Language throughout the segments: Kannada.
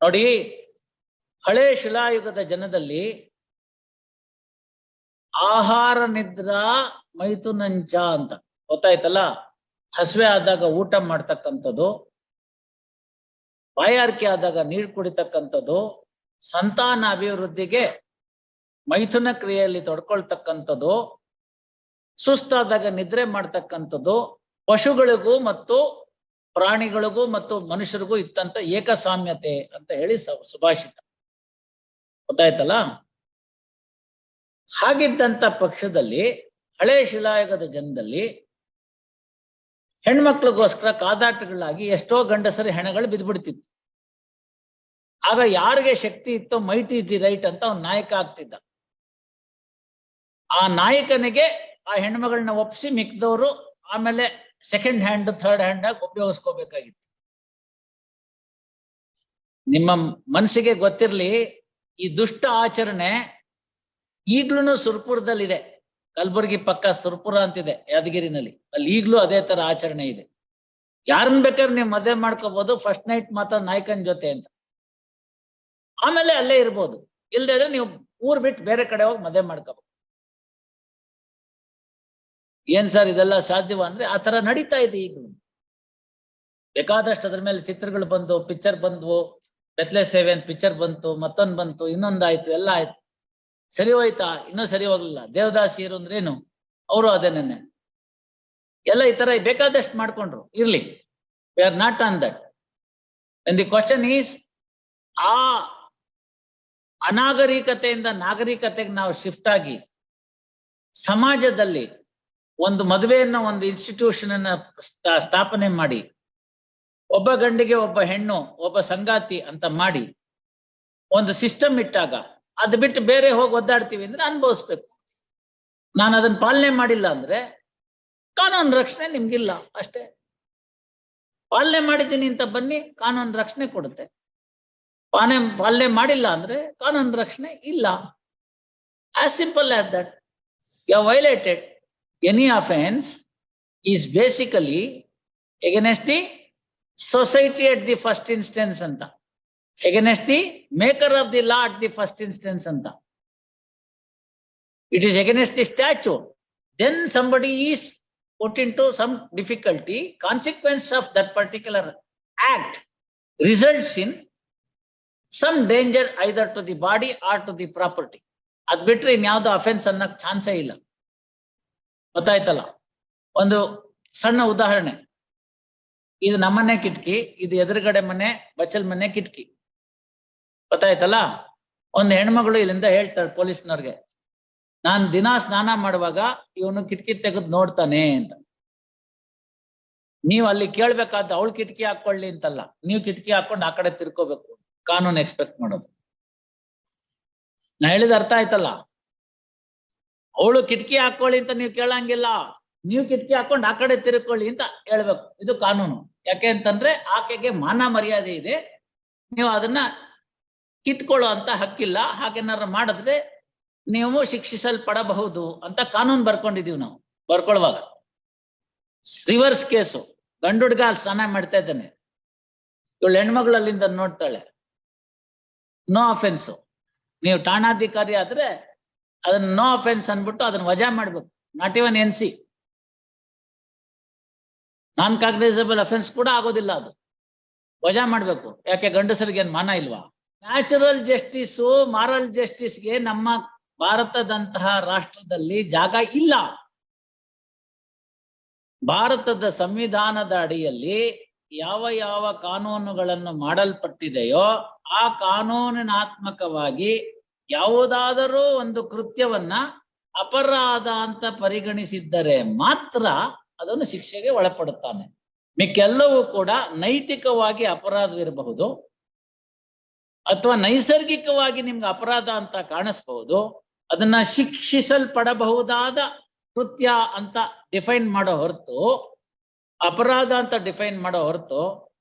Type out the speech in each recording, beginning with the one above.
ನೋಡಿ, ಹಳೆ ಶಿಲಾಯುಗದ ಜನದಲ್ಲಿ ಆಹಾರ ನಿದ್ರಾ ಮೈಥುನಂಚ ಅಂತ ಗೊತ್ತಾಯ್ತಲ್ಲ? ಹಸಿವೆ ಆದಾಗ ಊಟ ಮಾಡ್ತಕ್ಕಂಥದ್ದು, ಬಾಯಾರಿಕೆ ಆದಾಗ ನೀರು ಕುಡಿತಕ್ಕಂಥದ್ದು, ಸಂತಾನ ಅಭಿವೃದ್ಧಿಗೆ ಮೈಥುನ ಕ್ರಿಯೆಯಲ್ಲಿ ತೊಡ್ಕೊಳ್ತಕ್ಕಂಥದ್ದು, ಸುಸ್ತಾದಾಗ ನಿದ್ರೆ ಮಾಡ್ತಕ್ಕಂಥದ್ದು, ಪಶುಗಳಿಗೂ ಮತ್ತು ಪ್ರಾಣಿಗಳಿಗೂ ಮತ್ತು ಮನುಷ್ಯರಿಗೂ ಇತ್ತಂತ ಏಕಸಾಮ್ಯತೆ ಅಂತ ಹೇಳಿ ಸುಭಾಷಿತ. ಗೊತ್ತಾಯ್ತಲ್ಲ? ಹಾಗಿದ್ದಂತ ಪಕ್ಷದಲ್ಲಿ, ಹಳೆ ಶಿಲಾಯುಗದ ಜನದಲ್ಲಿ ಹೆಣ್ಮಕ್ಳಿಗೋಸ್ಕರ ಕಾದಾಟಗಳಾಗಿ ಎಷ್ಟೋ ಗಂಡಸರಿ ಹೆಣಗಳು ಬಿದ್ದ್ಬಿಡ್ತಿತ್ತು ಆಗ ಯಾರಿಗೆ ಶಕ್ತಿ ಇತ್ತೋ ಮೈಟ್ ದಿ ರೈಟ್ ಅಂತ ಅವ್ನ ನಾಯಕ ಆಗ್ತಿದ್ದ. ಆ ನಾಯಕನಿಗೆ ಆ ಹೆಣ್ಮಗಳನ್ನ ಒಪ್ಪಿಸಿ ಮಿಕ್ದವರು, ಆಮೇಲೆ ಸೆಕೆಂಡ್ ಹ್ಯಾಂಡ್ ಥರ್ಡ್ ಹ್ಯಾಂಡ್ ಆಗಿ ಉಪಯೋಗಿಸ್ಕೋಬೇಕಾಗಿತ್ತು. ನಿಮ್ಮ ಮನಸ್ಸಿಗೆ ಗೊತ್ತಿರಲಿ, ಈ ದುಷ್ಟ ಆಚರಣೆ ಈಗ್ಲೂ ಸುರ್ಪುರದಲ್ಲಿದೆ. ಕಲಬುರಗಿ ಪಕ್ಕ ಸುರ್ಪುರ ಅಂತಿದೆ, ಯಾದಗಿರಿನಲ್ಲಿ. ಅಲ್ಲಿ ಈಗ್ಲೂ ಅದೇ ತರ ಆಚರಣೆ ಇದೆ. ಯಾರನ್ನ ಬೇಕಾದ್ರೆ ನೀವು ಮದುವೆ ಮಾಡ್ಕೋಬಹುದು ಫಸ್ಟ್ ನೈಟ್ ಮಾತ್ರ ನಾಯಕನ ಜೊತೆ ಅಂತ. ಆಮೇಲೆ ಅಲ್ಲೇ ಇರ್ಬೋದು. ಇಲ್ದೇ ನೀವು ಊರ್ ಬಿಟ್ಟು ಬೇರೆ ಕಡೆ ಹೋಗಿ ಮದುವೆ ಮಾಡ್ಕೋಬಹುದು ಏನ್ ಸರ್ ಇದೆಲ್ಲ ಸಾಧ್ಯವ ಅಂದ್ರೆ ಆ ತರ ನಡೀತಾ ಇದೆ ಈಗ ಬೇಕಾದಷ್ಟು ಅದ್ರ ಮೇಲೆ ಚಿತ್ರಗಳು ಬಂದು ಪಿಕ್ಚರ್ ಬಂದ್ವು ಬೆತ್ಲೆ ಸೇವೆ ಅಂತ ಪಿಕ್ಚರ್ ಬಂತು, ಮತ್ತೊಂದ್ ಬಂತು, ಇನ್ನೊಂದಾಯ್ತು, ಎಲ್ಲ ಆಯ್ತು. ಸರಿ ಹೋಯ್ತಾ? ಇನ್ನೂ ಸರಿ ಹೋಗ್ಲಿಲ್ಲ. ದೇವದಾಸಿಯರು ಅಂದ್ರೇನು ಅವರು ಅದೇನೇನೆ ಎಲ್ಲ ಈ ತರ ಬೇಕಾದಷ್ಟು ಮಾಡ್ಕೊಂಡ್ರು. ಇರ್ಲಿ. We are not on that and the question is ಆ ಅನಾಗರಿಕತೆಯಿಂದ ನಾಗರಿಕತೆಗೆ ನಾವು ಶಿಫ್ಟ್ ಆಗಿ, ಸಮಾಜದಲ್ಲಿ ಒಂದು ಮದುವೆಯನ್ನ ಒಂದು ಇನ್ಸ್ಟಿಟ್ಯೂಷನ್ ಅನ್ನ ಸ್ಥಾ- ಸ್ಥಾಪನೆ ಮಾಡಿ, ಒಬ್ಬ ಗಂಡಿಗೆ ಒಬ್ಬ ಹೆಣ್ಣು, ಒಬ್ಬ ಸಂಗಾತಿ ಅಂತ ಮಾಡಿ, ಒಂದು ಸಿಸ್ಟಮ್ ಇಟ್ಟಾಗ ಅದು ಬಿಟ್ಟು ಬೇರೆ ಹೋಗಿ ಒದ್ದಾಡ್ತೀವಿ ಅಂದ್ರೆ ಅನುಭವಿಸ್ಬೇಕು. ನಾನು ಅದನ್ನ ಪಾಲನೆ ಮಾಡಿಲ್ಲ ಅಂದ್ರೆ ಕಾನೂನು ರಕ್ಷಣೆ ನಿಮ್ಗಿಲ್ಲ, ಅಷ್ಟೇ. ಪಾಲನೆ ಮಾಡಿದ್ದೀನಿ ಅಂತ ಬನ್ನಿ, ಕಾನೂನು ರಕ್ಷಣೆ ಕೊಡುತ್ತೆ. ಪಾಲನೆ ಪಾಲನೆ ಮಾಡಿಲ್ಲ ಅಂದ್ರೆ ಕಾನೂನು ರಕ್ಷಣೆ ಇಲ್ಲ. As simple as that you violated any offence is basically against the society at the first instance ಅಂತ against the maker of the law at the first instance ಅಂತ it is against the statute then somebody is put into some difficulty consequence of that particular act results in some danger either to the body or to the property ಅದ್ ಬಿಟ್ರೆ ಇನ್ಯಾವ್ದು ಅಫೆನ್ಸ್ ಅನ್ನಕ್ ಚಾನ್ಸೇ ಇಲ್ಲ ಗೊತ್ತಾಯ್ತಲ್ಲ? ಒಂದು ಸಣ್ಣ ಉದಾಹರಣೆ. ಇದು ನಮ್ಮನೆ ಕಿಟಕಿ, ಇದು ಎದುರುಗಡೆ ಮನೆ, ಬಚ್ಚಲ್ ಮನೆ ಕಿಟಕಿ. ಗೊತ್ತಾಯ್ತಲ್ಲ? ಒಂದು ಹೆಣ್ಮಗಳು ಇಲ್ಲಿಂದ ಹೇಳ್ತಾಳೆ ಪೊಲೀಸ್ನವ್ರಿಗೆ, ನಾನ್ ದಿನ ಸ್ನಾನ ಮಾಡುವಾಗ ಇವನು ಕಿಟಕಿ ತೆಗೆದು ನೋಡ್ತಾನೆ ಅಂತ. ನೀವು ಅಲ್ಲಿ ಕೇಳ್ಬೇಕಾದ ಅವಳು ಕಿಟಕಿ ಹಾಕೊಳ್ಳಿ ಅಂತಲ್ಲ. ನೀವು ಕಿಟಕಿ ಹಾಕೊಂಡು ಆ ಕಡೆ ತಿರ್ಕೋಬೇಕು. ಕಾನೂನು ಎಕ್ಸ್ಪೆಕ್ಟ್ ಮಾಡೋದು. ನಾ ಹೇಳಿದ ಅರ್ಥ ಆಯ್ತಲ್ಲ? ಅವಳು ಕಿಟಕಿ ಹಾಕೊಳ್ಳಿ ಅಂತ ನೀವು ಕೇಳಂಗಿಲ್ಲ. ನೀವು ಕಿಟಕಿ ಹಾಕೊಂಡು ಆ ಕಡೆ ತಿರುಕೊಳ್ಳಿ ಅಂತ ಹೇಳ್ಬೇಕು. ಇದು ಕಾನೂನು. ಯಾಕೆ ಅಂತಂದ್ರೆ ಆಕೆಗೆ ಮಾನ ಮರ್ಯಾದೆ ಇದೆ. ನೀವು ಅದನ್ನ ಕಿತ್ಕೊಳ್ಳೋ ಅಂತ ಹಕ್ಕಿಲ್ಲ. ಹಾಗೇನಾರ ಮಾಡಿದ್ರೆ ನೀವು ಶಿಕ್ಷಿಸಲ್ಪಡಬಹುದು ಅಂತ ಕಾನೂನು ಬರ್ಕೊಂಡಿದೀವಿ ನಾವು. ಬರ್ಕೊಳ್ಳುವಾಗ. Reverse case. ಗಂಡು ಹುಡ್ಗ ಅಲ್ಲಿ ಸ್ನಾನ ಮಾಡ್ತಾ ಇದ್ದಾನೆ. ಇವಳು ಹೆಣ್ಮಗಳು ಅಲ್ಲಿಂದ ನೋಡ್ತಾಳೆ. ನೋ ಅಫೆನ್ಸ್ ನೀವು ಠಾಣಾಧಿಕಾರಿ ಆದ್ರೆ ಅದನ್ನ ನೋ ಅಫೆನ್ಸ್ ಅಂದ್ಬಿಟ್ಟು ಅದನ್ನ ವಜಾ ಮಾಡ್ಬೇಕು. Not even N C non cognizable offence ಕೂಡ ಆಗೋದಿಲ್ಲ ಅದು. ವಜಾ ಮಾಡ್ಬೇಕು. ಯಾಕೆ ಗಂಡಸರಿಗೆ ಏನ್ ಮಾನ ಇಲ್ವಾ? ನ್ಯಾಚುರಲ್ ಜಸ್ಟಿಸ್ ಮಾರಲ್ ಜಸ್ಟಿಸ್ಗೆ ನಮ್ಮ ಭಾರತದಂತಹ ರಾಷ್ಟ್ರದಲ್ಲಿ ಜಾಗ ಇಲ್ಲ. ಭಾರತದ ಸಂವಿಧಾನದ ಅಡಿಯಲ್ಲಿ ಯಾವ ಯಾವ ಕಾನೂನುಗಳನ್ನು ಮಾಡಲ್ಪಟ್ಟಿದೆಯೋ ಆ ಕಾನೂನಿನಾತ್ಮಕವಾಗಿ ಯಾವುದಾದರೂ ಒಂದು ಕೃತ್ಯವನ್ನ ಅಪರಾಧ ಅಂತ ಪರಿಗಣಿಸಿದ್ದರೆ ಮಾತ್ರ ಅದನ್ನು ಶಿಕ್ಷೆಗೆ ಒಳಪಡುತ್ತಾನೆ. ಮಿಕ್ಕೆಲ್ಲವೂ ಕೂಡ ನೈತಿಕವಾಗಿ ಅಪರಾಧವಿರಬಹುದು. ಅಥವಾ ನೈಸರ್ಗಿಕವಾಗಿ ನಿಮ್ಗೆ ಅಪರಾಧ ಅಂತ ಕಾಣಿಸ್ಬಹುದು. ಅದನ್ನ ಶಿಕ್ಷಿಸಲ್ಪಡಬಹುದಾದ ಕೃತ್ಯ ಅಂತ ಡಿಫೈನ್ ಮಾಡೋ ಹೊರತು, ಅಪರಾಧ ಅಂತ ಡಿಫೈನ್ ಮಾಡೋ ಹೊರತು,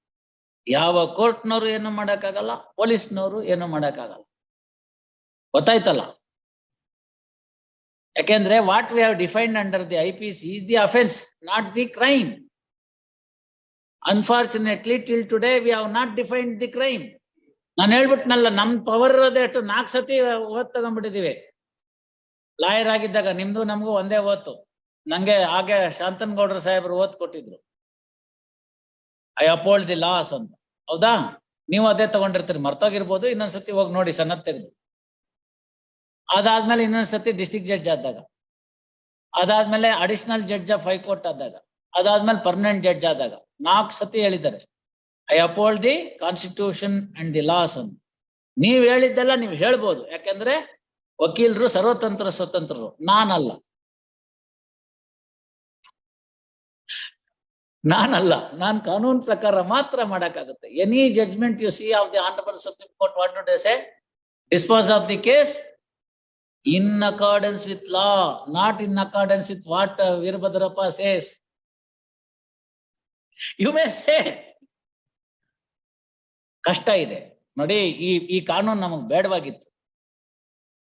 ಯಾವ ಕೋರ್ಟ್ನವರು ಏನು ಮಾಡೋಕ್ಕಾಗಲ್ಲ, ಪೊಲೀಸ್ನವರು ಏನು ಮಾಡಕ್ಕಾಗಲ್ಲ. ಗೊತ್ತಾಯ್ತಲ್ಲ? ಯಾಕೆಂದ್ರೆ what we have defined under the I P C is the offence not the crime unfortunately till today we have not defined the crime ನಾನು ಹೇಳ್ಬಿಟ್ನಲ್ಲ, ನಮ್ ಪವರ್ ಇರೋದೇ ಅಷ್ಟು ನಾಲ್ಕು ಸತಿ ಓದ್ ತಗೊಂಡ್ಬಿಟ್ಟಿದೀವಿ. ಲಾಯರ್ ಆಗಿದ್ದಾಗ ನಿಮ್ದು, ನಮಗೂ ಒಂದೇ ಓತು. ನಂಗೆ ಹಾಗೆ ಶಾಂತನ್ ಗೌಡ್ರ ಸಾಹೇಬ್ರು ಓದ್ ಕೊಟ್ಟಿದ್ರು. ಐ ಅಪೋಲ್ಡ್ ದಿ ಲಾಸ್ ಅಂತ. ಹೌದಾ? ನೀವು ಅದೇ ತಗೊಂಡಿರ್ತೀರಿ. ಮರ್ತೋಗಿರ್ಬೋದು, ಇನ್ನೊಂದ್ಸತಿ ಹೋಗಿ ನೋಡಿ ಸನ್ನತ್ ತೆಗೆದು. ಅದಾದ್ಮೇಲೆ ಇನ್ನೊಂದ್ಸತಿ ಡಿಸ್ಟಿಕ್ ಜಡ್ಜ್ ಆದಾಗ. ಅದಾದ್ಮೇಲೆ ಅಡಿಷನಲ್ ಜಡ್ಜ್ ಆಫ್ ಹೈಕೋರ್ಟ್ ಆದಾಗ. ಅದಾದ್ಮೇಲೆ ಪರ್ಮನೆಂಟ್ ಜಡ್ಜ್ ಆದಾಗ. ನಾಲ್ಕು ಸತಿ ಹೇಳಿದ್ದಾರೆ. I upheld the constitution and the laws ಅಂತ ನೀವ್ ಹೇಳಿದ್ದೆಲ್ಲ ನೀವು ಹೇಳ್ಬೋದು. ಯಾಕಂದ್ರೆ ವಕೀಲರು ಸರ್ವತಂತ್ರ ಸ್ವತಂತ್ರರು. ನಾನಲ್ಲ. ನಾನಲ್ಲ. ನಾನ್ ಕಾನೂನು ಪ್ರಕಾರ ಮಾತ್ರ ಮಾಡಕ್ಕಾಗುತ್ತೆ. Any judgement you see of the honourable Supreme Court what to say dispose of the case in accordance with law not in accordance with what Veerabhadrappa says you may say ಕಷ್ಟ ಇದೆ. ನೋಡಿ, ಈ ಈ ಕಾನೂನು ನಮಗ್ ಬೇಡವಾಗಿತ್ತು.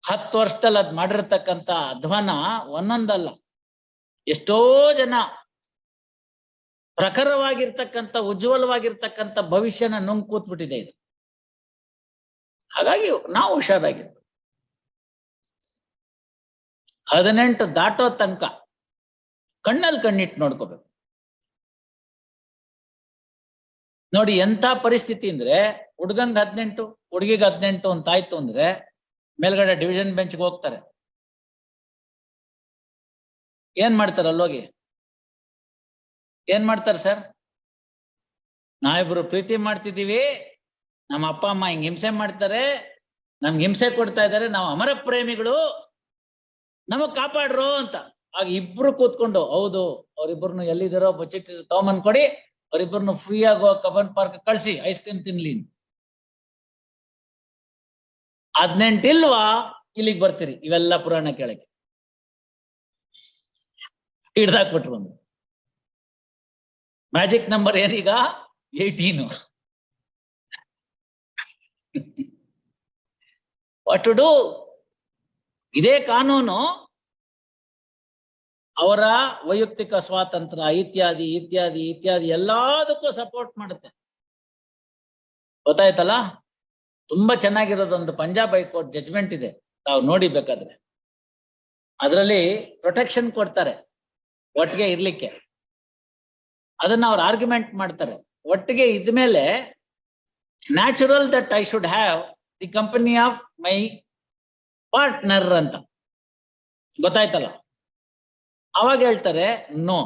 ಹತ್ತು ವರ್ಷದಲ್ಲಿ ಅದ್ ಮಾಡಿರ್ತಕ್ಕಂತ ಅಧ್ವಾನ ಒಂದೊಂದಲ್ಲ. ಎಷ್ಟೋ ಜನ ಪ್ರಖರವಾಗಿರ್ತಕ್ಕಂಥ, ಉಜ್ವಲವಾಗಿರ್ತಕ್ಕಂಥ ಭವಿಷ್ಯನ ನುಂಗ್ ಕೂತ್ಬಿಟ್ಟಿದೆ ಇದು. ಹಾಗಾಗಿ ನಾವು ಹುಷಾರಾಗಿರ್ಬೇಕು. ಹದಿನೆಂಟು ದಾಟೋ ತನಕ ಕಣ್ಣಲ್ಲಿ ಕಣ್ಣಿಟ್ಟು ನೋಡ್ಕೋಬೇಕು. ನೋಡಿ ಎಂಥ ಪರಿಸ್ಥಿತಿ ಅಂದ್ರೆ ಹುಡ್ಗಂಗ್ ಹದಿನೆಂಟು, ಹುಡುಗಿಗೆ ಹದಿನೆಂಟು ಅಂತ ಆಯ್ತು ಅಂದ್ರೆ ಮೇಲ್ಗಡೆ ಡಿವಿಷನ್ ಬೆಂಚ್ಗೆ ಹೋಗ್ತಾರೆ. ಏನ್ ಮಾಡ್ತಾರೆ ಅಲ್ಲೋಗಿ? ಏನ್ ಮಾಡ್ತಾರೆ ಸರ್? ನಾವಿಬ್ರು ಪ್ರೀತಿ ಮಾಡ್ತಿದ್ದೀವಿ, ನಮ್ಮ ಅಪ್ಪ, ಅಮ್ಮ ಹಿಂಗ್ ಹಿಂಸೆ ಮಾಡ್ತಾರೆ, ನಮ್ಗೆ ಹಿಂಸೆ ಕೊಡ್ತಾ ಇದ್ದಾರೆ, ನಾವು ಅಮರ ಪ್ರೇಮಿಗಳು ನಮಗ್ ಕಾಪಾಡ್ರು ಅಂತ. ಆಗ ಇಬ್ರು ಕೂತ್ಕೊಂಡು, ಹೌದು ಅವ್ರಿಬ್ರು ಎಲ್ಲಿದ್ದಾರೋ ಬಜೆಟ್ ತಗೊಂಬಂದ್ ಕೊಡಿ ಅವ್ರಿಬ್ರು ಫ್ರೀ ಆಗೋ ಕಬನ್ ಪಾರ್ಕ್ ಕಳ್ಸಿ ಐಸ್ ಕ್ರೀಮ್ ತಿನ್ಲಿ. ಹದ್ನೆಂಟಿಲ್ವಾ ಇಲ್ಲಿಗೆ ಬರ್ತೀರಿ, ಇವೆಲ್ಲ ಪುರಾಣ ಕೇಳಕ್ಕೆ. ಹಿಡ್ದಾಕ್ಬಿಟ್ರು ಒಂದು ಮ್ಯಾಜಿಕ್ ನಂಬರ್ ಏನೀಗ? ಏಯ್ಟೀನು ವಾಟ್ ಟು ಡೂ ಇದೇ ಕಾನೂನು ಅವರ ವೈಯಕ್ತಿಕ ಸ್ವಾತಂತ್ರ್ಯ, ಇತ್ಯಾದಿ ಇತ್ಯಾದಿ ಇತ್ಯಾದಿ ಎಲ್ಲದಕ್ಕೂ ಸಪೋರ್ಟ್ ಮಾಡುತ್ತೆ. ಗೊತ್ತಾಯ್ತಲ್ಲ? ತುಂಬಾ ಚೆನ್ನಾಗಿರೋದೊಂದು ಪಂಜಾಬ್ ಹೈಕೋರ್ಟ್ ಜಜ್ಮೆಂಟ್ ಇದೆ. ತಾವು ನೋಡಿ ಬೇಕಾದ್ರೆ. ಅದರಲ್ಲಿ ಪ್ರೊಟೆಕ್ಷನ್ ಕೊಡ್ತಾರೆ, ಒಟ್ಟಿಗೆ ಇರ್ಲಿಕ್ಕೆ. ಅದನ್ನ ಅವ್ರು ಆರ್ಗ್ಯುಮೆಂಟ್ ಮಾಡ್ತಾರೆ. ಒಟ್ಟಿಗೆ ಇದ್ಮೇಲೆ natural that I should have the company of my partner ಅಂತ. ಗೊತ್ತಾಯ್ತಲ್ಲ? ಅವಾಗ ಹೇಳ್ತಾರೆ no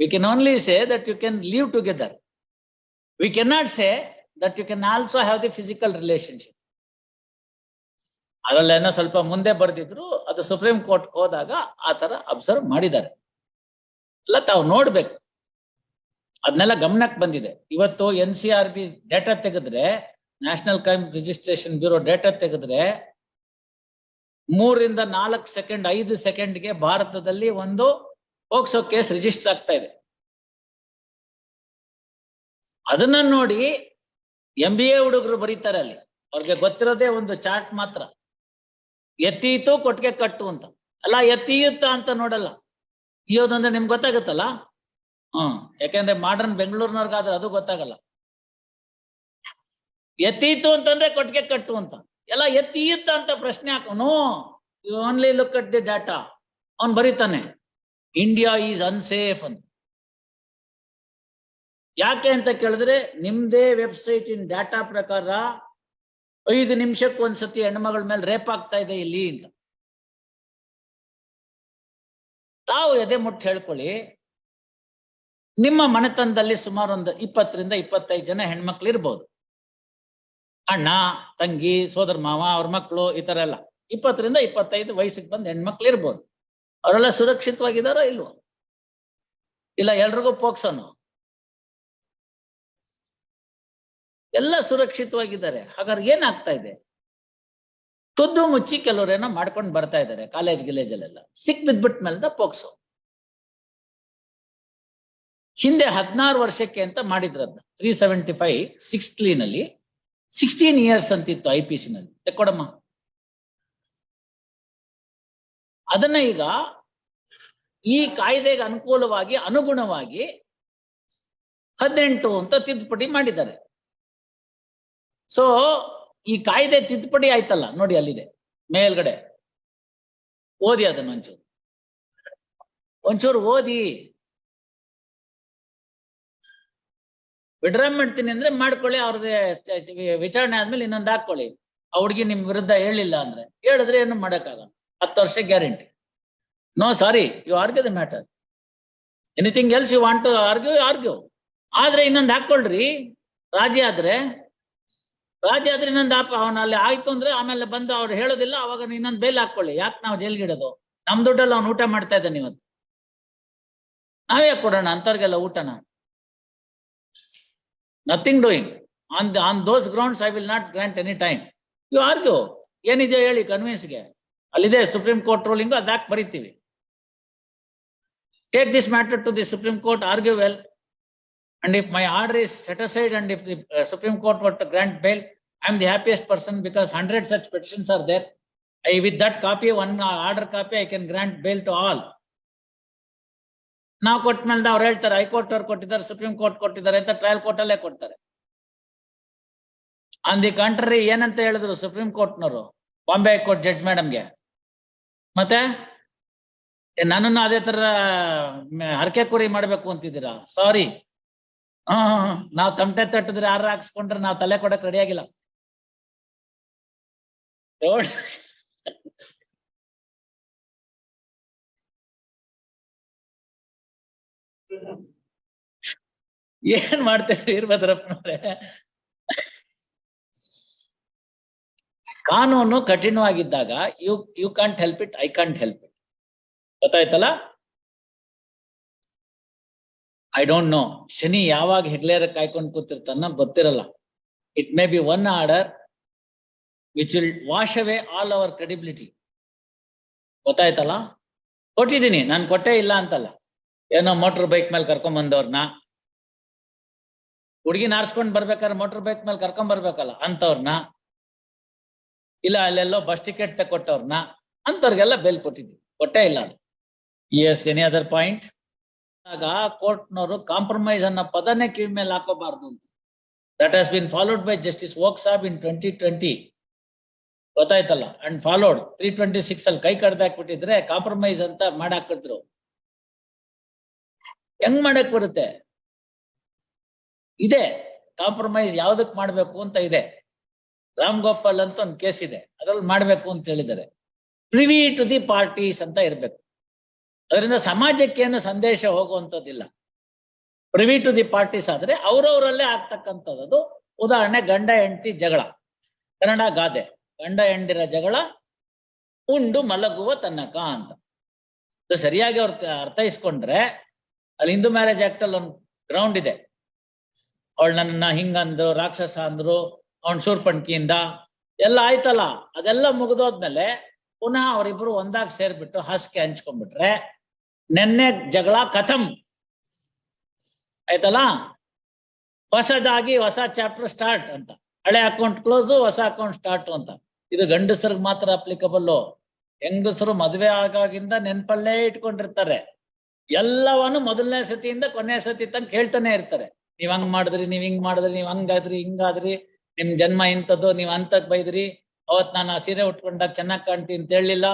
we can only say that you can live together we can not say that you can also have the physical relationship ಅದರಲ್ಲೇನೋ ಸ್ವಲ್ಪ ಮುಂದೆ ಬರ್ದಿದ್ರು, ಅದು ಸುಪ್ರೀಂ ಕೋರ್ಟ್ ಹೋದಾಗ ಆ ತರ ಅಬ್ಸರ್ವ್ ಮಾಡಿದ್ದಾರೆ. ಅಲ್ಲ, ತಾವು ನೋಡ್ಬೇಕು. ಅದನ್ನೆಲ್ಲ ಗಮನಕ್ಕೆ ಬಂದಿದೆ. ಇವತ್ತು N C R B data ತೆಗೆದ್ರೆ National Crime Registration Bureau data ತೆಗೆದ್ರೆ ಮೂರಿಂದ ನಾಲ್ಕು ಸೆಕೆಂಡ್, ಐದು ಸೆಕೆಂಡ್ಗೆ ಭಾರತದಲ್ಲಿ ಒಂದು ಹೋಗ್ಸೋ ಕೇಸ್ ರಿಜಿಸ್ಟರ್ ಆಗ್ತಾ ಇದೆ. ಅದನ್ನ ನೋಡಿ ಎಂ ಬಿ ಎ ಹುಡುಗರು ಬರೀತಾರೆ ಅಲ್ಲಿ. ಅವ್ರಿಗೆ ಗೊತ್ತಿರೋದೇ ಒಂದು ಚಾರ್ಟ್ ಮಾತ್ರ. ಎತ್ತೀತು ಕೊಟ್ಟಿಗೆ ಕಟ್ಟು ಅಂತ. ಅಲ್ಲ, ಎತ್ತೀಯುತ್ತ ಅಂತ ನೋಡಲ್ಲ. ಇಯೋದಂದ್ರೆ ನಿಮ್ಗೆ ಗೊತ್ತಾಗುತ್ತಲ್ಲ? ಹ್ಮ್. ಯಾಕೆಂದ್ರೆ ಮಾಡರ್ನ್ ಬೆಂಗಳೂರಿನವ್ರಿಗಾದ್ರೆ ಅದು ಗೊತ್ತಾಗಲ್ಲ. ಎತ್ತೀತು ಅಂತಂದ್ರೆ ಕೊಟ್ಟಿಗೆ ಕಟ್ಟು ಅಂತ. ಎಲ್ಲ ಎತ್ತೀಯುತ್ತ ಅಂತ ಪ್ರಶ್ನೆ ಹಾಕೋನು you only look at the data ಅವನ್ ಬರೀತಾನೆ ಇಂಡಿಯಾ ಈಸ್ ಅನ್ಸೇಫ್ ಅಂತ. ಯಾಕೆ ಅಂತ ಕೇಳಿದ್ರೆ ನಿಮ್ದೇ ವೆಬ್ಸೈಟ್ ಇನ್ ಡಾಟಾ ಪ್ರಕಾರ ಐದು ನಿಮಿಷಕ್ಕೆ ಒಂದ್ಸತಿ ಹೆಣ್ಮಗಳ ಮೇಲೆ ರೇಪ್ ಆಗ್ತಾ ಇದೆ ಇಲ್ಲಿ ಅಂತ. ತಾವು ಎದೆ ಮುಟ್ಟು ಹೇಳ್ಕೊಳ್ಳಿ, ನಿಮ್ಮ ಮನೆತನದಲ್ಲಿ ಸುಮಾರು ಒಂದು ಇಪ್ಪತ್ತರಿಂದ ಇಪ್ಪತ್ತೈದು ಜನ ಹೆಣ್ಮಕ್ಳು ಇರ್ಬೋದು. ಅಣ್ಣ, ತಂಗಿ, ಸೋದರ ಮಾವ, ಅವ್ರ ಮಕ್ಕಳು ಈ ತರ ಎಲ್ಲ. ಇಪ್ಪತ್ತರಿಂದ ಇಪ್ಪತ್ತೈದು ವಯಸ್ಸಿಗೆ ಬಂದು ಹೆಣ್ಮಕ್ಳು ಇರ್ಬೋದು. ಅವರೆಲ್ಲ ಸುರಕ್ಷಿತವಾಗಿದಾರೋ ಇಲ್ವೋ? ಇಲ್ಲ, ಎಲ್ರಿಗೂ ಪೋಕ್ಸೋನು? ಎಲ್ಲ ಸುರಕ್ಷಿತವಾಗಿದ್ದಾರೆ. ಹಾಗಾದ್ರೆ ಏನಾಗ್ತಾ ಇದೆ? ತುದ್ದು ಮುಚ್ಚಿ ಕೆಲವರೇನೋ ಮಾಡ್ಕೊಂಡು ಬರ್ತಾ ಇದ್ದಾರೆ ಕಾಲೇಜ್, ಗಿಲೇಜಲ್ಲೆಲ್ಲ. ಸಿಕ್ ಬಿದ್ಬಿಟ್ ಮೇಲೆ ಪೋಕ್ಸೋ. ಹಿಂದೆ ಹದಿನಾರು ವರ್ಷಕ್ಕೆ ಅಂತ ಮಾಡಿದ್ರದ್ನ. ತ್ರೀ ಸೆವೆಂಟಿ ಫೈವ್ ಸಿಕ್ಸ್ ಲೀನಲ್ಲಿ ಸಿಕ್ಸ್ಟೀನ್ ಇಯರ್ಸ್ ಅಂತಿತ್ತು ಐ ಪಿ ಸಿ ನಲ್ಲಿ. ತೆಕ್ಕೊಡಮ್ಮ. ಅದನ್ನ ಈಗ ಈ ಕಾಯ್ದೆಗೆ ಅನುಕೂಲವಾಗಿ, ಅನುಗುಣವಾಗಿ ಹದಿನೆಂಟು ಅಂತ ತಿದ್ದುಪಡಿ ಮಾಡಿದ್ದಾರೆ. ಸೊ ಈ ಕಾಯ್ದೆ ತಿದ್ದುಪಡಿ ಆಯ್ತಲ್ಲ, ನೋಡಿ ಅಲ್ಲಿದೆ, ಮೇಲ್ಗಡೆ. ಓದಿ ಅದನ್ನ ಒಂಚೂರು. ಒಂಚೂರು ಓದಿ. ವಿಡ್ರಾ ಮಾಡ್ತೀನಿ ಅಂದ್ರೆ ಮಾಡ್ಕೊಳ್ಳಿ, ಅವ್ರದ್ದೇ ವಿಚಾರಣೆ ಆದ್ಮೇಲೆ ಇನ್ನೊಂದು ಹಾಕೊಳ್ಳಿ ಆ ಹುಡುಗಿ ನಿಮ್ ವಿರುದ್ಧ ಹೇಳಿಲ್ಲ ಅಂದ್ರೆ, ಹೇಳಿದ್ರೆ ಏನು ಮಾಡಕ್ಕಾಗಲ್ಲ. ಹತ್ತು ವರ್ಷ guarantee. No sorry you argue the matter anything else you want to argue argue ಆದ್ರೆ ಇನ್ನೊಂದು ಹಾಕೊಳ್ರಿ ರಾಜಿ ಆದ್ರೆ ರಾಜಿ ಆದ್ರೆ ಇನ್ನೊಂದು ಅವನ ಅಲ್ಲಿ ಆಯ್ತು ಅಂದ್ರೆ ಆಮೇಲೆ ಬಂದು ಅವ್ರು ಹೇಳೋದಿಲ್ಲ, ಅವಾಗ ಇನ್ನೊಂದು ಬೇಲ್ ಹಾಕೊಳ್ಳಿ ಯಾಕೆ ನಾವು ಜೈಲ್ಗೆ ಇಡೋದು? ನಮ್ ದುಡ್ಡಲ್ಲಿ ಅವ್ನು ಊಟ ಮಾಡ್ತಾ ಇದ್ದಾನೆ ಇವತ್ತು. ನಾವೇ ಕೊಡೋಣ? ಅಂತವ್ರಿಗೆಲ್ಲ ಊಟನ? Nothing doing on on those grounds I will not grant any time you argue ಏನಿದೆಯೋ ಹೇಳಿ ಕನ್ವಿನ್ಸ್ಗೆ ಅಲ್ಲಿದೆ ಸುಪ್ರೀಂ ಕೋರ್ಟ್ ರೂಲಿಂಗು ಅದಾಕ್ ಬರಿತೀವಿ. Take this matter to the Supreme Court argue well and if my order is set aside and if the court supreme court bail I grant bail i am the happiest person because 100 such petitions are there. Copy with that copy, one can grant bail to all. ನಾವು ಕೊಟ್ಟ ಮೇಲೆ ಅವ್ರು ಹೇಳ್ತಾರೆ ಹೈಕೋರ್ಟ್ ಅವ್ರು ಕೊಟ್ಟಿದ್ದಾರೆ ಸುಪ್ರೀಂ ಕೋರ್ಟ್ ಕೊಟ್ಟಿದ್ದಾರೆ ಅಂತ ಟ್ರಯಲ್ ಕೋರ್ಟ್ ಅಲ್ಲೇ ಕೊಡ್ತಾರೆ. ಆನ್ ದಿ ಕಂಟ್ರಿ ಏನಂತ ಹೇಳಿದ್ರು ಸುಪ್ರೀಂ ಕೋರ್ಟ್ನವರು ಬಾಂಬೆ ಹೈಕೋರ್ಟ್ ಜಡ್ಜ್ ಮೇಡಮ್ಗೆ ಮತ್ತೆ? ನನ್ನನ್ನು ಅದೇ ತರ ಹರಕೆ ಕುರಿ ಮಾಡ್ಬೇಕು ಅಂತಿದ್ದೀರಾ? ಸಾರಿ ಹಾ ನಾವ್ ತಂಟೆ ತಟ್ಟಿದ್ರೆ ಯಾರು ಹಾಕ್ಸ್ಕೊಂಡ್ರೆ ನಾವ್ ತಲೆ ಕೊಡಕ್ ರೆಡಿ ಆಗಿಲ್ಲ. ಏನ್ ಮಾಡ್ತೇವೆ ವೀರಭದ್ರಪ್ಪನವ್ರೆ ಕಾನೂನು ಕಠಿಣವಾಗಿದ್ದಾಗ you you can't help it I can't help it ಗೊತ್ತಾಯ್ತಲ್ಲ? ಐ ಡೋಂಟ್ ನೋ ಶನಿ ಯಾವಾಗ ಹೆಗ್ಲೇರ ಕಾಯ್ಕೊಂಡು ಕೂತಿರ್ತಾನ ಗೊತ್ತಿರಲ್ಲ. It may be one order which will wash away all our credibility ಗೊತ್ತಾಯ್ತಲ್ಲ? ಕೊಟ್ಟಿದ್ದೀನಿ. ನಾನು ಕೊಟ್ಟೇ ಇಲ್ಲ ಅಂತಲ್ಲ. ಏನೋ ಮೋಟರ್ ಬೈಕ್ ಮೇಲೆ ಕರ್ಕೊಂಡ್ ಬಂದವ್ರನ್ನ ಹುಡುಗಿನ ಆರ್ಸ್ಕೊಂಡ್ ಬರ್ಬೇಕಾದ್ರೆ ಮೋಟರ್ ಬೈಕ್ ಮೇಲೆ ಕರ್ಕೊಂಡ್ ಬರ್ಬೇಕಲ್ಲ ಅಂತವ್ರನ್ನ ಇಲ್ಲ, ಅಲ್ಲೆಲ್ಲೋ ಬಸ್ ಟಿಕೆಟ್ ತಕೊಟ್ಟವ್ರನ್ನ ಅಂತವ್ರಿಗೆಲ್ಲ ಬೇಲ್ ಕೊಟ್ಟಿದ್ವಿ. ಕೊಟ್ಟೇ ಇಲ್ಲ ಅದು. ಎಸ್ ಎನಿ ಅದರ್ ಪಾಯಿಂಟ್ ಆಗ ಕೋರ್ಟ್ನವರು ಕಾಂಪ್ರಮೈಸ್ ಅನ್ನೋ ಪದನೇ ಕಿವಿ ಮೇಲೆ ಹಾಕೋಬಾರ್ದು ಅಂತ. That has been followed by Justice Oka Sab in twenty twenty ಗೊತ್ತಾಯ್ತಲ್ಲ? And followed three twenty six ಅಲ್ಲಿ ಕೈ ಕಡ್ದಾಕ್ಬಿಟ್ಟಿದ್ರೆ ಕಾಂಪ್ರಮೈಸ್ ಅಂತ ಮಾಡಾಕಿದ್ರು ಹೆಂಗ್ ಮಾಡಕ್ ಬರುತ್ತೆ? ಇದೆ. ಕಾಂಪ್ರಮೈಸ್ ಯಾವ್ದಕ್ ಮಾಡ್ಬೇಕು ಅಂತ ಇದೆ. ರಾಮ್ ಗೋಪಾಲ್ ಅಂತ ಒಂದು ಕೇಸ್ ಇದೆ. ಅದ್ರಲ್ಲಿ ಮಾಡ್ಬೇಕು ಅಂತ ಹೇಳಿದ್ದಾರೆ. ಪ್ರಿವಿ ಟು ದಿ ಪಾರ್ಟೀಸ್ ಅಂತ ಇರ್ಬೇಕು. ಅದರಿಂದ ಸಮಾಜಕ್ಕೇನು ಸಂದೇಶ ಹೋಗುವಂಥದ್ದಿಲ್ಲ. ಪ್ರಿವಿ ಟು ದಿ ಪಾರ್ಟೀಸ್ ಆದ್ರೆ ಅವ್ರವರಲ್ಲೇ ಆಗ್ತಕ್ಕಂಥದ್ದು. ಉದಾಹರಣೆ ಗಂಡ, ಹೆಂಡತಿ, ಜಗಳ. ಕನ್ನಡ ಗಾದೆ. ಗಂಡ, ಹೆಂಡಿರ ಜಗಳ, ಉಂಡು, ಮಲಗುವ ತನಕ ಅಂತ. ಸರಿಯಾಗಿ ಅವ್ರ ಅರ್ಥೈಸ್ಕೊಂಡ್ರೆ ಅಲ್ಲಿ ಹಿಂದೂ ಮ್ಯಾರೇಜ್ ಆಕ್ಟ್ ಅಲ್ಲಿ ಒಂದು ಗ್ರೌಂಡ್ ಇದೆ. ಅವಳು ನನ್ನ ಹಿಂಗಂದ್ರು, ರಾಕ್ಷಸ ಅಂದ್ರು ಅವನ್ ಪಣಕಿಯಿಂದ ಎಲ್ಲ ಆಯ್ತಲ್ಲ, ಅದೆಲ್ಲ ಮುಗಿದೋದ್ಮೇಲೆ ಪುನಃ ಅವರಿಬ್ರು ಒಂದಾಗ್ ಸೇರ್ಬಿಟ್ಟು ಹಸ್ಕೆ ಹಂಚ್ಕೊಂಡ್ಬಿಟ್ರೆ ನೆನ್ನೆ ಜಗಳ ಕಥಂ. ಆಯ್ತಲ್ಲ? ಹೊಸದಾಗಿ ಹೊಸ ಚಾಪ್ಟರ್ ಸ್ಟಾರ್ಟ್ ಅಂತ. ಹಳೆ ಅಕೌಂಟ್ ಕ್ಲೋಸ್ ಹೊಸ ಅಕೌಂಟ್ ಸ್ಟಾರ್ಟ್ ಅಂತ. ಇದು ಗಂಡಸರಿಗೆ ಮಾತ್ರ ಅಪ್ಲಿಕಬಲ್ ಹೆಂಗಸರು ಮದುವೆ ಆಗಾಗಿಂದ ನೆನ್ಪಲ್ಲೇ ಇಟ್ಕೊಂಡಿರ್ತಾರೆ. ಎಲ್ಲವನ್ನು ಮೊದಲನೇ ಸತಿಯಿಂದ ಕೊನೆ ಸತಿ ತನಕ ಹೇಳ್ತಾನೆ ಇರ್ತಾರೆ. ನೀವ್ ಹಂಗ್ ಮಾಡಿದ್ರಿ, ನೀವ್ ಹಿಂಗ್ ಮಾಡಿದ್ರಿ, ನೀವ್ ಹಂಗಾದ್ರಿ, ಹಿಂಗಾದ್ರಿ. ನಿಮ್ ಜನ್ಮ ಇಂಥದ್ದು, ನೀವ್ ಅಂತಕ್ ಬೈದ್ರಿ, ಅವತ್ ನಾನು ಆ ಸೀರೆ ಉಟ್ಕೊಂಡಾಗ ಚೆನ್ನಾಗ್ ಕಾಣ್ತೀನಿ ಅಂತ ಹೇಳಲಿಲ್ಲ.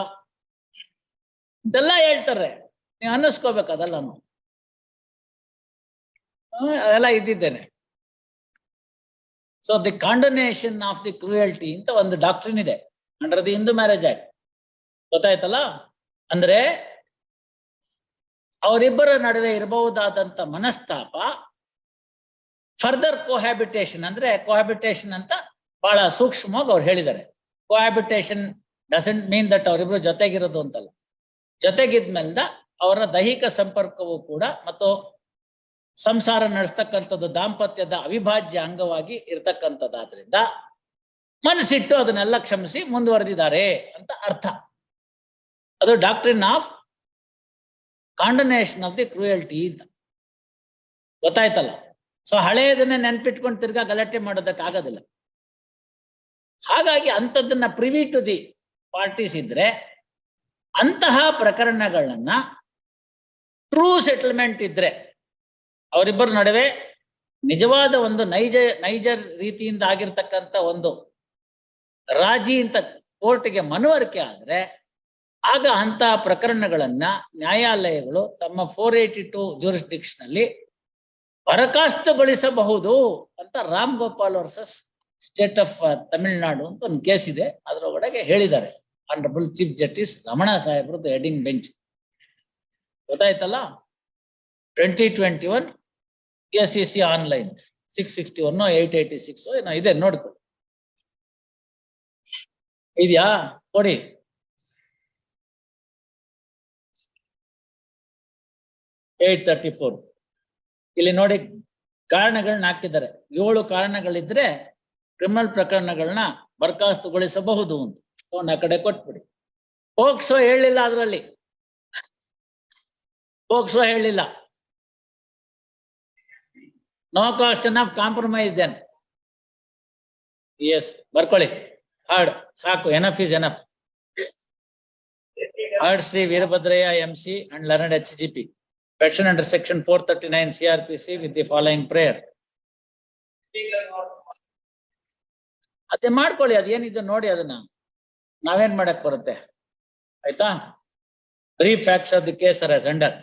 ಇದೆಲ್ಲ ಹೇಳ್ತಾರೆ. ನೀವ್ ಅನ್ನಿಸ್ಕೋಬೇಕು ಅದೆಲ್ಲನು. ಅದೆಲ್ಲ ಇದ್ದಿದ್ದೇನೆ. So the condonation of the cruelty ಅಂತ ಒಂದು ಡಾಕ್ಟ್ರಿನ್ ಇದೆ. Under the Hindu Marriage Act ಗೊತ್ತಾಯ್ತಲ್ಲ? ಅಂದ್ರೆ, ಅವರಿಬ್ಬರ ನಡುವೆ ಇರಬಹುದಾದಂತ ಮನಸ್ತಾಪ ಫರ್ದರ್ ಕೋಹ್ಯಾಬಿಟೇಷನ್ ಅಂದ್ರೆ ಕೋಹ್ಯಾಬಿಟೇಷನ್ ಅಂತ ಬಹಳ ಸೂಕ್ಷ್ಮವಾಗಿ ಅವ್ರು ಹೇಳಿದ್ದಾರೆ. ಕೋಹ್ಯಾಬಿಟೇಷನ್ ಡಸೆಂಟ್ ಮೀನ್ ದಟ್ ಅವರಿಬ್ರು ಜೊತೆಗಿರೋದು ಅಂತಲ್ಲ. ಜೊತೆಗಿದ್ಮೇಲಿಂದ ಅವರ ದೈಹಿಕ ಸಂಪರ್ಕವು ಕೂಡ ಮತ್ತು ಸಂಸಾರ ನಡೆಸ್ತಕ್ಕಂಥದ್ದು ದಾಂಪತ್ಯದ ಅವಿಭಾಜ್ಯ ಅಂಗವಾಗಿ ಇರ್ತಕ್ಕಂಥದ್ದಾದ್ರಿಂದ ಮನಸ್ಸಿಟ್ಟು ಅದನ್ನೆಲ್ಲ ಕ್ಷಮಿಸಿ ಮುಂದುವರೆದಿದ್ದಾರೆ ಅಂತ ಅರ್ಥ. ಅದು doctrine of condonation of the cruelty ಅಂತ. ಗೊತ್ತಾಯ್ತಲ್ಲ? ಸೊ ಹಳೆಯದನ್ನ ನೆನ್ಪಿಟ್ಕೊಂಡು ತಿರ್ಗಾ ಗಲಾಟೆ ಮಾಡೋದಕ್ಕೆ ಆಗೋದಿಲ್ಲ. ಹಾಗಾಗಿ ಅಂಥದ್ದನ್ನ ಪ್ರಿವಿ ಟು ದಿ ಪಾರ್ಟೀಸ್ ಇದ್ರೆ, ಅಂತಹ ಪ್ರಕರಣಗಳನ್ನ ಟ್ರೂ ಸೆಟಲ್ಮೆಂಟ್ ಇದ್ರೆ, ಅವರಿಬ್ಬರ ನಡುವೆ ನಿಜವಾದ ಒಂದು ನೈಜ ನೈಜ ರೀತಿಯಿಂದ ಆಗಿರ್ತಕ್ಕಂಥ ಒಂದು ರಾಜಿ ಅಂತ ಕೋರ್ಟ್ಗೆ ಮನವರಿಕೆ ಆದ್ರೆ, ಆಗ ಅಂತಹ ಪ್ರಕರಣಗಳನ್ನ ನ್ಯಾಯಾಲಯಗಳು ತಮ್ಮ ಫೋರ್ ಏಯ್ಟಿ ಟು ಜೂರಿಸ್ಡಿಕ್ಷನ್ ಅಲ್ಲಿ ಬರಖಾಸ್ತುಗೊಳಿಸಬಹುದು ಅಂತ Ram Gopal versus State of Tamil Nadu ಅಂತ ಒಂದು ಕೇಸ್ ಇದೆ. ಅದರ ಒಳಗೆ ಹೇಳಿದ್ದಾರೆ. ಆನರಬಲ್ ಚೀಫ್ ಜಸ್ಟಿಸ್ ರಮಣ ಸಾಹೇಬ್ರದ್ದು ಹೆಡಿಂಗ್ ಬೆಂಚ್ ಗೊತ್ತಾಯ್ತಲ್ಲ? Twenty twenty one S C C online six sixty one eight eighty six ಏನೋ ಇದೆ ನೋಡ್ಕೊಳ್ಳಿ ಇದೆಯಾ? ಕೊಡಿ. ಏಟ್ ತರ್ಟಿ ಫೋರ್ ಇಲ್ಲಿ ನೋಡಿ ಕಾರಣಗಳನ್ನ ಹಾಕಿದ್ದಾರೆ. ಏಳು ಕಾರಣಗಳಿದ್ರೆ ಕ್ರಿಮಿನಲ್ ಪ್ರಕರಣಗಳನ್ನ ಬರ್ಖಾಸ್ತುಗೊಳಿಸಬಹುದು ಅಂತ. ಅವನ್ನ ಕಡೆ ಕೊಟ್ಬಿಡಿ. ಪೋಕ್ಸೋ ಹೇಳಿಲ್ಲ ಅದರಲ್ಲಿ. ಪೋಕ್ಸೋ ಹೇಳಿಲ್ಲ. No question of compromise then yes ಬರ್ಕೊಳ್ಳಿ. ಹಾರ್ಡ್ ಸಾಕು. Enough is enough heard Shri Veerabhadraiah M C and learned H G P Petition under section four thirty-nine CRPC with the following prayer. ಅದೇ ಮಾಡ್ಕೊಳ್ಳಿ ಅದೇನಿದೆ ನೋಡಿ ಅದನ್ನ ನಾವೇನ್ ಮಾಡಕ್ ಬರುತ್ತೆ ಆಯ್ತಾ brief facts of the case are under